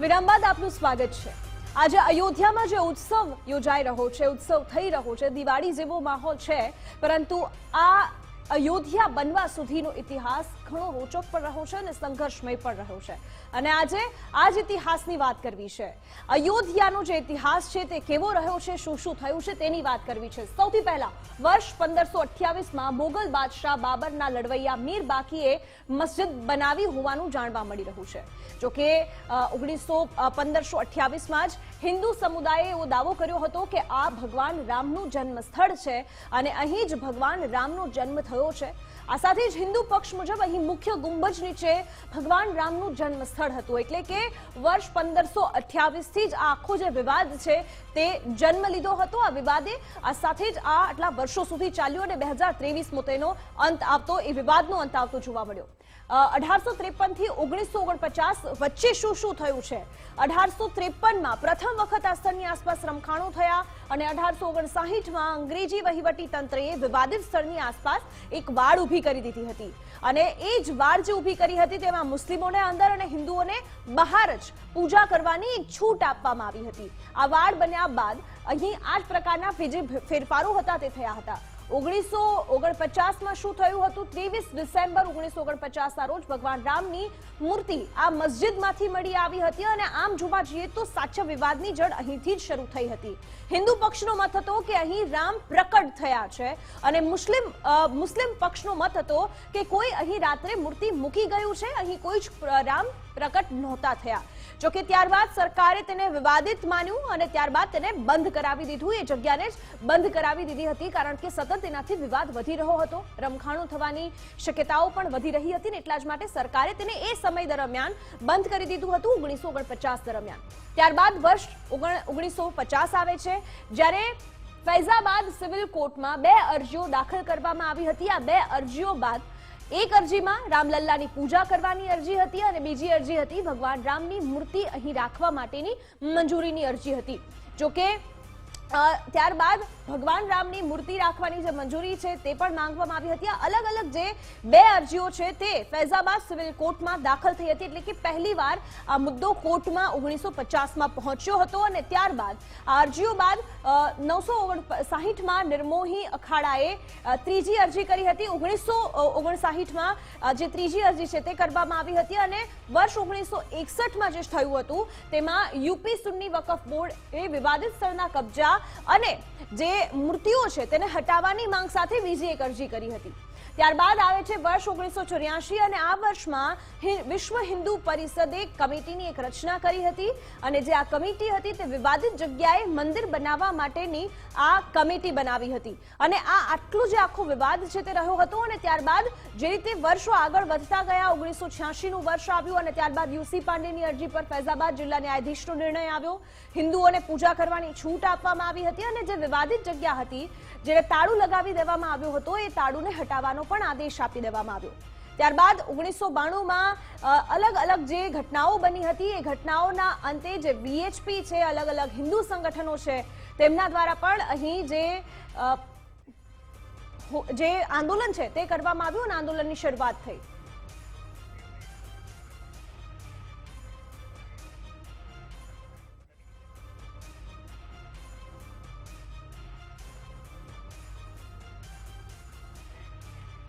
વિરામ બાદ આપનું સ્વાગત છે. આજે અયોધ્યામાં જે ઉત્સવ યોજાઈ રહ્યો છે, ઉત્સવ થઈ રહ્યો છે, દિવાળી જેવો માહોલ છે, પરંતુ આ અયોધ્યા બનવા સુધીનો ઇતિહાસ ઘણો રોચક પણ રહ્યો છે અને સંઘર્ષમય પણ રહ્યો છે. અને આજે આ જ ઇતિહાસની વાત કરવી છે. અયોધ્યાનો જે ઇતિહાસ છે તે કેવો રહ્યો છે, શું શું થયું છે તેની વાત કરવી છે. સૌથી પહેલા, વર્ષ પંદરસો અઠ્યાવીસમાં મોગલ બાદશાહ બાબરના લડવૈયા મીર બાકીએ મસ્જિદ બનાવી હોવાનું જાણવા મળી રહ્યું છે. જોકે ઓગણીસો પંદરસો અઠ્યાવીસમાં જ હિન્દુ સમુદાયે એવો દાવો કર્યો હતો કે આ ભગવાન રામનું જન્મ સ્થળ છે અને અહીં જ ભગવાન રામનો જન્મ થયો છે. આ સાથે જ હિન્દુ પક્ષ મુજબ અહીં મુખ્ય ગુંબજ નીચે ભગવાન રામનું જન્મ સ્થળ હતું. એટલે કે વર્ષ પંદરસો અઠ્યાવીસથી જ આ આખો જે વિવાદ છે તે જન્મ લીધો હતો. આ વિવાદે આ સાથે જ આ આટલા વર્ષો સુધી ચાલ્યો અને બે હજાર ત્રેવીસ તેનો અંત આવતો, એ વિવાદનો અંત આવતો જોવા મળ્યો. અઢારસો ત્રેપનથી ઓગણીસો ઓગણપચાસ વચ્ચે શું શું થયું છે? અઢારસો ત્રેપનમાં પ્રથમ વખત આ આસપાસ રમખાણો થયા અને અઢારસો ઓગણસાહીઠમાં અંગ્રેજી વહીવટી તંત્રએ વિવાદિત સ્થળની આસપાસ એક વાડ ઊભી કરી દીધી હતી. અને એ જ વાડ જે ઊભી કરી હતી તેમાં મુસ્લિમોને અંદર અને હિન્દુઓને બહાર જ પૂજા કરવાની છૂટ આપવામાં આવી હતી. આ વાડ બન્યા બાદ અહીં આ જ પ્રકારના ફેરફારો હતા તે થયા હતા. ઓગણીસો ઓગણપચાસમાં શું થયું હતું? ત્રેવીસ ડિસેમ્બર ઓગણીસો ઓગણપચાસના રોજ ભગવાન રામની મૂર્તિ આ મસ્જિદમાંથી મળી આવી હતી અને આમ જોવા જઈએ તો સાચા વિવાદની જડ અહીંથી જ શરૂ થઈ હતી. હિન્દુ પક્ષનો મત હતો કે અહીં રામ પ્રકટ થયા છે અને મુસ્લિમ મુસ્લિમ પક્ષનો મત હતો કે કોઈ અહીં રાત્રે મૂર્તિ મૂકી ગયું છે, અહીં કોઈ જ રામ પ્રકટ નહોતા થયા. જોકે ત્યારબાદ સરકારે તેને વિવાદિત માન્યું અને ત્યારબાદ તેને બંધ કરાવી દીધું. એ જગ્યાને જ બંધ કરાવી દીધી હતી, કારણ કે સતત તેનાથી વિવાદ વધી રહ્યો હતો. રમખાણું થવાની શક્યતાઓ પણ વધી રહી હતી ને એટલા જ માટે સરકારે તેને એ સમય દરમિયાન બંધ કરી દીધું હતું, ઓગણીસો ઓગણપચાસ દરમિયાન. ત્યારબાદ વર્ષ ઓગણીસો પચાસ આવે છે, જ્યારે ફૈઝાબાદ સિવિલ કોર્ટમાં બે અરજીઓ દાખલ કરવામાં આવી હતી. આ બે અરજીઓ બાદ એક અરજીમાં રામલલ્લાની પૂજા કરવાની અરજી હતી અને બીજી અરજી હતી ભગવાન રામની મૂર્તિ અહીં રાખવા માટેની મંજૂરીની અરજી હતી. જોકે ત્યારબાદ ભગવાન રામની મૂર્તિ રાખવાની જે મંજૂરી છે તે પણ માંગવામાં આવી હતી. અલગ અલગ જે બે અરજીઓ છે તે ફૈઝાબાદ સિવિલ કોર્ટમાં દાખલ થઈ હતી એટલે કે પહેલીવાર આ મુદ્દો કોર્ટમાં ઓગણીસો પચાસમાં પહોંચ્યો હતો અને ત્યારબાદ આ અરજીઓ બાદ નવસો સાહીઠમાં નિર્મોહી અખાડાએ ત્રીજી અરજી કરી હતી. ઓગણીસો ઓગણસાહીઠમાં જે ત્રીજી અરજી છે તે કરવામાં આવી હતી અને વર્ષ ઓગણીસો એકસઠમાં જે થયું હતું તેમાં યુપી સુન્ની વકફ બોર્ડ એ વિવાદિત સ્થળના કબજા અને જે મૂર્તિઓ છે તેને હટાવવાની માંગ સાથે બીજી એક અરજી કરી હતી. ત્યારબાદ આવે છે વર્ષ ઓગણીસો ચોર્યાસી અને આ વર્ષમાં વિશ્વ હિન્દુ પરિષદે કમિટીની એક રચના કરી હતી અને જે આ કમિટી હતી તે વિવાદિત જગ્યાએ મંદિર બનાવવા માટેની આ કમિટી બનાવી હતી. અને આ આટલું જે આખો વિવાદ છે તે રહ્યો હતો અને ત્યારબાદ જે રીતે વર્ષો આગળ વધતા ગયા, ઓગણીસો છ્યાસીનું વર્ષ આવ્યું અને ત્યારબાદ યુસી પાંડેની અરજી પર ફૈઝાબાદ જિલ્લા ન્યાયાધીશનો નિર્ણય આવ્યો. હિન્દુઓને પૂજા કરવાની છૂટ આપવામાં આવી હતી અને જે વિવાદિત જગ્યા હતી જેને તાળું લગાવી દેવામાં આવ્યો હતો, એ તાળુને હટાવવાનો પણ આદેશ આપી દેવામાં આવ્યો. ત્યારબાદ ઓગણીસો બાણુંમાં અલગ અલગ જે ઘટનાઓ બની હતી, એ ઘટનાઓના અંતે જે બીએચપી છે, અલગ અલગ હિન્દુ સંગઠનો છે, તેમના દ્વારા પણ અહીં જે જે આંદોલન છે, તે કરવામાં આવ્યું અને આંદોલનની શરૂઆત થઈ.